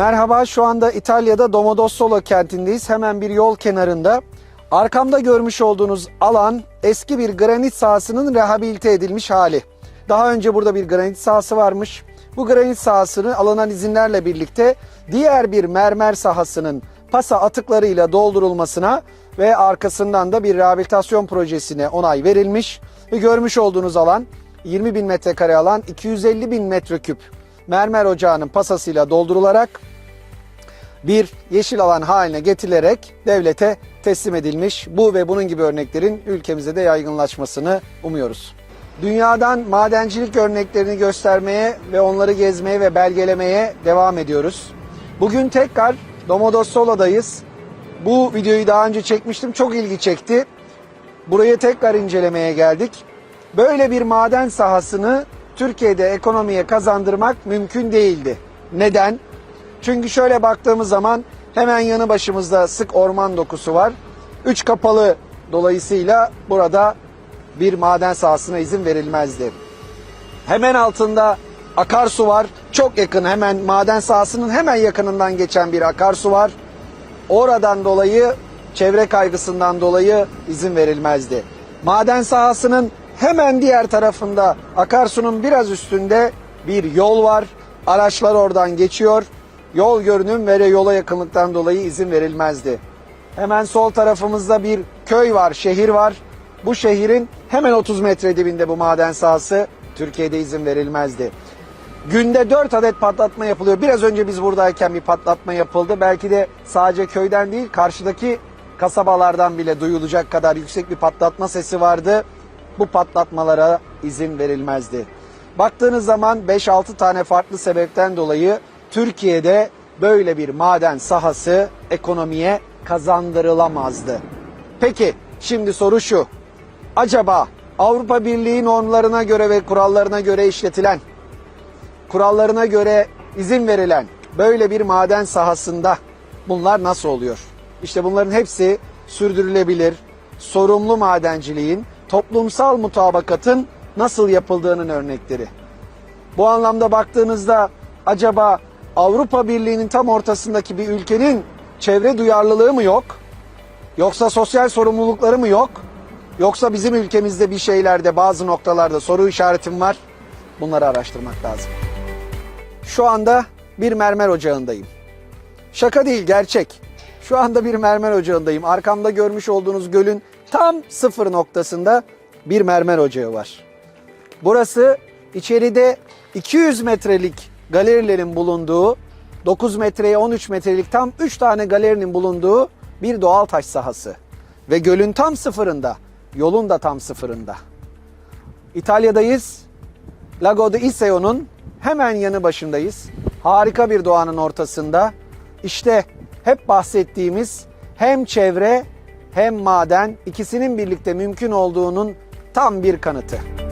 Merhaba, şu anda İtalya'da Domodossola kentindeyiz. Hemen bir yol kenarında. Arkamda görmüş olduğunuz alan eski bir granit sahasının rehabilite edilmiş hali. Daha önce burada bir granit sahası varmış. Bu granit sahasını alınan izinlerle birlikte diğer bir mermer sahasının pasa atıklarıyla doldurulmasına ve arkasından da bir rehabilitasyon projesine onay verilmiş. Ve görmüş olduğunuz alan 20 bin metrekare alan 250 bin metreküp mermer ocağının pasasıyla doldurularak bir yeşil alan haline getirilerek devlete teslim edilmiş. Bu ve bunun gibi örneklerin ülkemize de yaygınlaşmasını umuyoruz. Dünyadan madencilik örneklerini göstermeye ve onları gezmeye ve belgelemeye devam ediyoruz. Bugün tekrar Domodossola'dayız. Bu videoyu daha önce çekmiştim. Çok ilgi çekti. Burayı tekrar incelemeye geldik. Böyle bir maden sahasını Türkiye'de ekonomiye kazandırmak mümkün değildi. Neden? Çünkü şöyle baktığımız zaman hemen yanı başımızda sık orman dokusu var. Üç kapalı dolayısıyla burada bir maden sahasına izin verilmezdi. Hemen altında akarsu var. Çok yakın hemen maden sahasının hemen yakınından geçen bir akarsu var. Oradan dolayı çevre kaygısından dolayı izin verilmezdi. Maden sahasının hemen diğer tarafında akarsunun biraz üstünde bir yol var. Araçlar oradan geçiyor. Yol görünüm ve yola yakınlıktan dolayı izin verilmezdi. Hemen sol tarafımızda bir köy var, şehir var. Bu şehrin hemen 30 metre dibinde bu maden sahası. Türkiye'de izin verilmezdi. Günde 4 adet patlatma yapılıyor. Biraz önce biz buradayken bir patlatma yapıldı. Belki de sadece köyden değil karşıdaki kasabalardan bile duyulacak kadar yüksek bir patlatma sesi vardı. Bu patlatmalara izin verilmezdi. Baktığınız zaman 5-6 tane farklı sebepten dolayı Türkiye'de böyle bir maden sahası ekonomiye kazandırılamazdı. Peki şimdi soru şu. Acaba Avrupa Birliği normlarına göre ve kurallarına göre işletilen kurallarına göre izin verilen böyle bir maden sahasında bunlar nasıl oluyor? İşte bunların hepsi sürdürülebilir, sorumlu madenciliğin, toplumsal mutabakatın nasıl yapıldığının örnekleri. Bu anlamda baktığınızda acaba Avrupa Birliği'nin tam ortasındaki bir ülkenin çevre duyarlılığı mı yok? Yoksa sosyal sorumlulukları mı yok? Yoksa bizim ülkemizde bir şeylerde bazı noktalarda soru işaretim var. Bunları araştırmak lazım. Şu anda bir mermer ocağındayım. Şaka değil gerçek. Şu anda bir mermer ocağındayım. Arkamda görmüş olduğunuz gölün tam sıfır noktasında bir mermer ocağı var. Burası içeride 200 metrelik galerilerin bulunduğu, 9 metreye 13 metrelik tam 3 tane galerinin bulunduğu bir doğal taş sahası. Ve gölün tam sıfırında, yolun da tam sıfırında. İtalya'dayız. Lago di Iseo'nun hemen yanı başındayız. Harika bir doğanın ortasında. İşte hep bahsettiğimiz hem çevre hem maden ikisinin birlikte mümkün olduğunun tam bir kanıtı.